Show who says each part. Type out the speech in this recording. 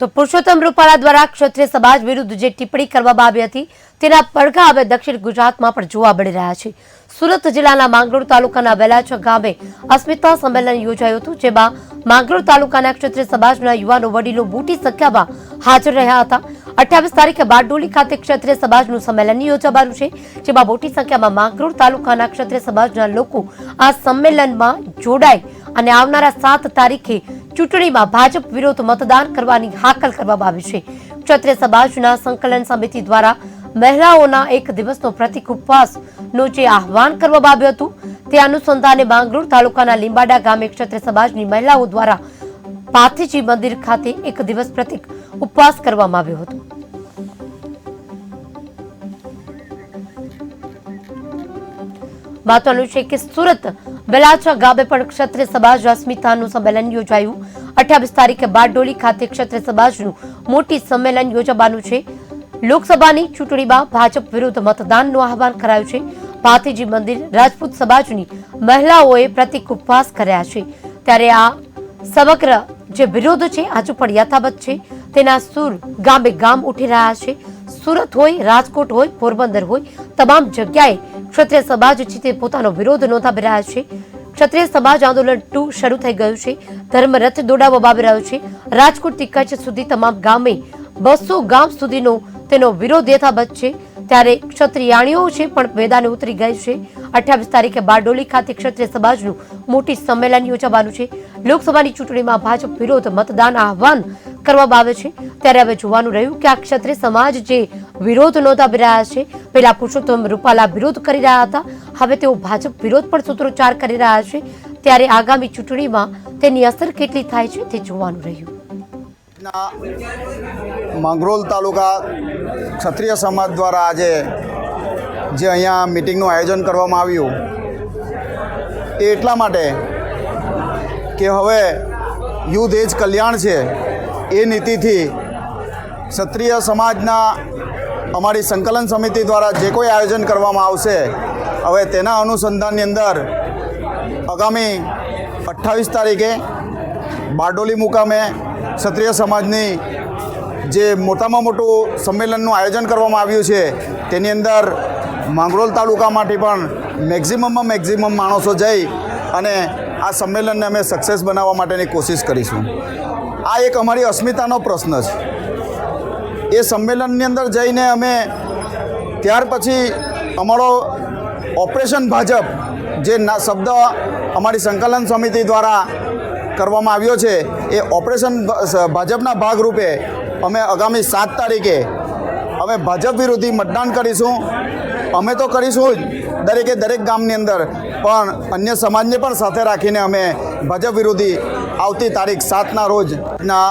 Speaker 1: તો પુરુષોત્તમ રૂપાલા દ્વારા ક્ષત્રિય સમાજ વિરુદ્ધ જે ટિપ્પણી કરવામાં આવી હતી, તેના પડઘા હવે દક્ષિણ ગુજરાતમાં પણ જોવા મળી રહ્યા છે. સુરત જિલ્લાના માંગરોળ તાલુકાના વેલાચા ગામે અસ્મિતા સંમેલન યોજાયું હતું, જેમાં માંગરોળ તાલુકાના ક્ષત્રિય સમાજના યુવાનો વડીલો મોટી સંખ્યામાં હાજર રહ્યા હતા. અઠ્યાવીસ તારીખે બારડોલી ખાતે ક્ષત્રિય સમાજનું સંમેલન યોજાવાનું છે, જેમાં મોટી સંખ્યામાં માંગરોળ તાલુકાના ક્ષત્રિય સમાજના લોકો આ સંમેલનમાં જોડાય અને આવનારા સાત તારીખે ચૂંટણીમાં ભાજપ વિરોધ મતદાન કરવાની હાકલ કરવામાં આવી છે. ક્ષત્રિય સમાજના સંકલન સમિતિ દ્વારા મહિલાઓના એક દિવસનો પ્રતિક ઉપવાસનું જે આહવાન કરવામાં આવ્યું હતું, તે અનુસંધાને માંગરોળ તાલુકાના લીંબાડા ગામે ક્ષત્રિય સમાજની મહિલાઓ દ્વારા પાથીજી મંદિર ખાતે એક દિવસ પ્રતિક ઉપવાસ કરવામાં આવ્યો હતો. મહત્વનું છે કે સુરત બેલાચા ગામે પણ ક્ષત્રિય સમાજ અસ્મિતાનું સંમેલન યોજાયું. અઠ્યાવીસ તારીખે બારડોલી ખાતે ક્ષત્રિય સમાજનું મોટી સંમેલન યોજાવાનું છે. લોકસભાની ચૂંટણીમાં ભાજપ વિરુદ્ધ મતદાનનું આહવાન કરાયું છે. ભાતીજી મંદિર રાજપૂત સમાજની મહિલાઓએ પ્રતિક ઉપવાસ કર્યા છે. ત્યારે આ સમગ્ર જે વિરોધ છે હજુ પણ યથાવત છે. તેના સૂર ગામે ગામ ઉઠી રહ્યા છે. સુરત હોય, રાજકોટ હોય, પોરબંદર હોય, તમામ જગ્યાએ ક્ષત્રિય સમાજ છે પોતાનો વિરોધ નોંધાવી રહ્યા છે. ક્ષત્રિય સમાજ આંદોલન ટુ શરૂ થઈ ગયું છે. ધર્મરથ દોડાવવામાં આવી રહ્યો છે. રાજકોટથી કચ્છ સુધી તમામ ગામે બસો ગામ સુધીનો તેનો વિરોધ યથાવત છે. ત્યારે ક્ષત્રિયાણીઓ છે પણ મેદાને ઉતરી ગઈ છે. અઠ્યાવીસ તારીખે બારડોલી ખાતે ક્ષત્રિય સમાજનું મોટી સંમેલન યોજાવાનું છે. લોકસભાની ચૂંટણીમાં ભાજપ વિરોધ મતદાન આહવાન કરવામાં આવે છે. ત્યારે હવે જોવાનું રહ્યું કે આ ક્ષત્રિય સમાજ જે વિરોધ નોંધાવી રહ્યા છે, પેલા પુરુષોત્તમ રૂપાલા વિરોધ કરી રહ્યા હતા. હવે તેઓ ભાજપ વિરોધ પણ સૂત્રોચ્ચાર કરી રહ્યા છે. ત્યારે આગામી ચૂંટણીમાં તેની અસર કેટલી થાય છે તે જોવાનું રહ્યું.
Speaker 2: માંગરોલ તાલુકા ક્ષત્રિય સમાજ દ્વારા આજે જે અહીંયા મિટિંગનું આયોજન કરવામાં આવ્યું, એ એટલા માટે કે હવે યુદ્ધ એ જ કલ્યાણ છે. એ નીતિથી ક્ષત્રિય સમાજના અમારી સંકલન સમિતિ દ્વારા જે કોઈ આયોજન કરવામાં આવશે, હવે તેના અનુસંધાનની અંદર આગામી અઠ્ઠાવીસ તારીખે બારડોલી મુકામે ક્ષત્રિય સમાજની જે મોટામાં મોટું સંમેલનનું આયોજન કરવામાં આવ્યું છે, તેની અંદર માંગરોળ તાલુકામાંથી પણ મેક્ઝિમમમાં મેક્ઝિમમ માણસો જઈ અને આ સંમેલનને અમે સક્સેસ બનાવવા માટેની કોશિશ કરીશું. આ એક અમારી અસ્મિતાનો પ્રશ્ન છે. એ સંમેલનની અંદર જઈને અમે ત્યાર પછી અમારો ઓપરેશન ભાજપ જે ના શબ્દ અમારી સંકલન સમિતિ દ્વારા કરવામાં આવ્યો છે, એ ઓપરેશન ભાજપના ભાગરૂપે અમે આગામી સાત તારીખે અમે ભાજપ વિરોધી મતદાન કરીશું. અમે તો કરીશું જ. દરેકે દરેક ગામની અંદર પણ અન્ય સમાજને પણ સાથે રાખીને અમે ભાજપ વિરોધી આવતી તારીખ સાતના રોજ ના